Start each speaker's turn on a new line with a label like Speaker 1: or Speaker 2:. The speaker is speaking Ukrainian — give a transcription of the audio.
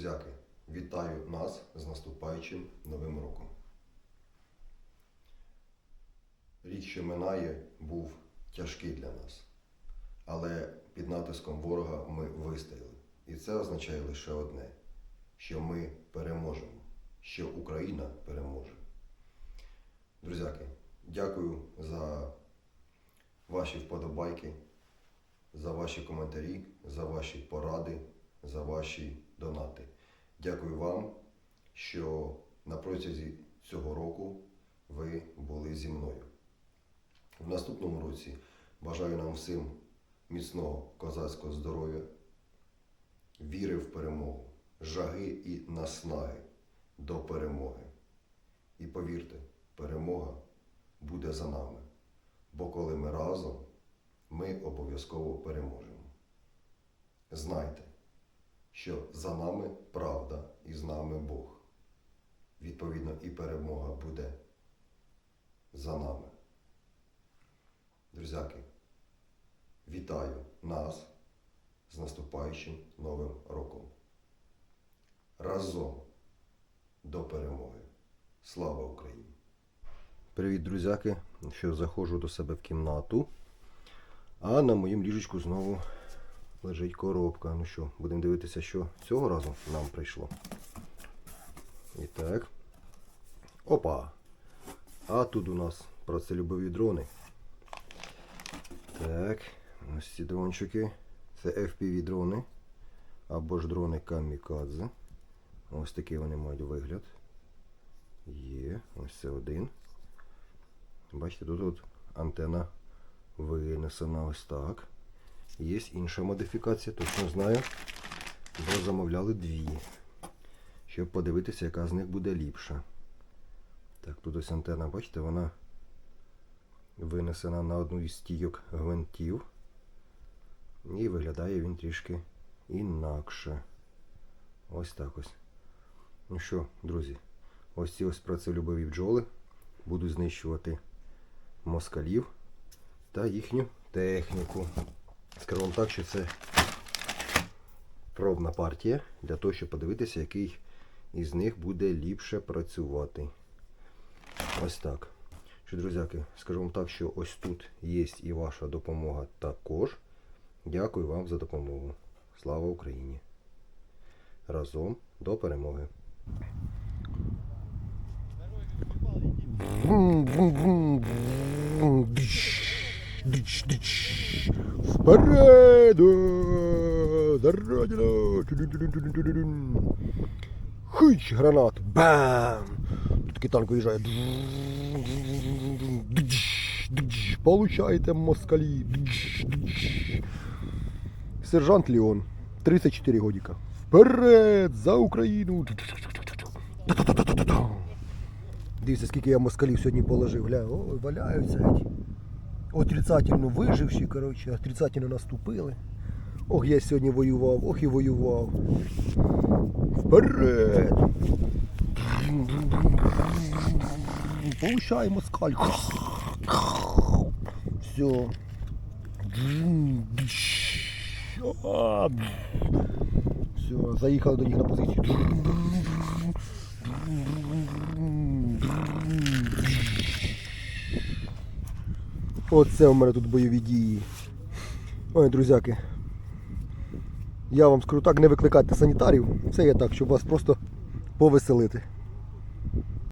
Speaker 1: Друзяки, вітаю нас з наступаючим Новим роком. Рік, що минає, був тяжкий для нас. Але під натиском ворога ми вистояли. І це означає лише одне: що ми переможемо, що Україна переможе. Друзяки, дякую за ваші вподобайки, за ваші коментарі, за ваші поради, за ваші донати. Дякую вам, що на протязі цього року ви були зі мною. В наступному році бажаю нам всім міцного козацького здоров'я, віри в перемогу, жаги і наснаги до перемоги. І повірте, перемога буде за нами. Бо коли ми разом, ми обов'язково переможемо. Знайте, що за нами правда і з нами Бог. Відповідно, і перемога буде за нами. Друзяки, вітаю нас з наступаючим Новим роком. Разом до перемоги. Слава Україні! Привіт, друзяки! Що заходжу до себе в кімнату. А на моїм ліжечку знову лежить коробка. Ну що, будемо дивитися, що цього разу нам прийшло. І так. Опа! А тут у нас працелюбові дрони. Так, ось ці дрончики. Це FPV дрони. Або ж дрони Камікадзе. Ось такий вони мають вигляд. Є, ось це один. Бачите, тут от антена винесена ось так. Є інша модифікація, точно знаю. Бо замовляли дві. Щоб подивитися, яка з них буде ліпша. Так, тут ось антена, бачите, вона винесена на одну із стійок гвинтів. І виглядає він трішки інакше. Ось так ось. Ну що, друзі, ось ці ось працелюбові бджоли будуть знищувати москалів та їхню техніку. Скажу вам так, що це пробна партія для того, щоб подивитися, який із них буде ліпше працювати. Ось так. Що, друзяки, скажу вам так, що ось тут є і ваша допомога також. Дякую вам за допомогу. Слава Україні! Разом до перемоги! Вперед! Хич, гранат! Бам! Тут такий танк виїжджає. Получаєте москалі. Сержант Леон, 34 годика. Вперед! За Україну! Дивіться, скільки я москалів сьогодні положив. Гля, о, валяються. Отрицательно виживші, коротше, отрицательно наступили. Ох, я сьогодні воював, ох і воював. Вперед! Получай москаль. Все. Все, заїхали до них на позицію. Оце у мене тут бойові дії. Ой, друзяки. Я вам скажу так, не викликайте санітарів. Це я так, щоб вас просто повеселити.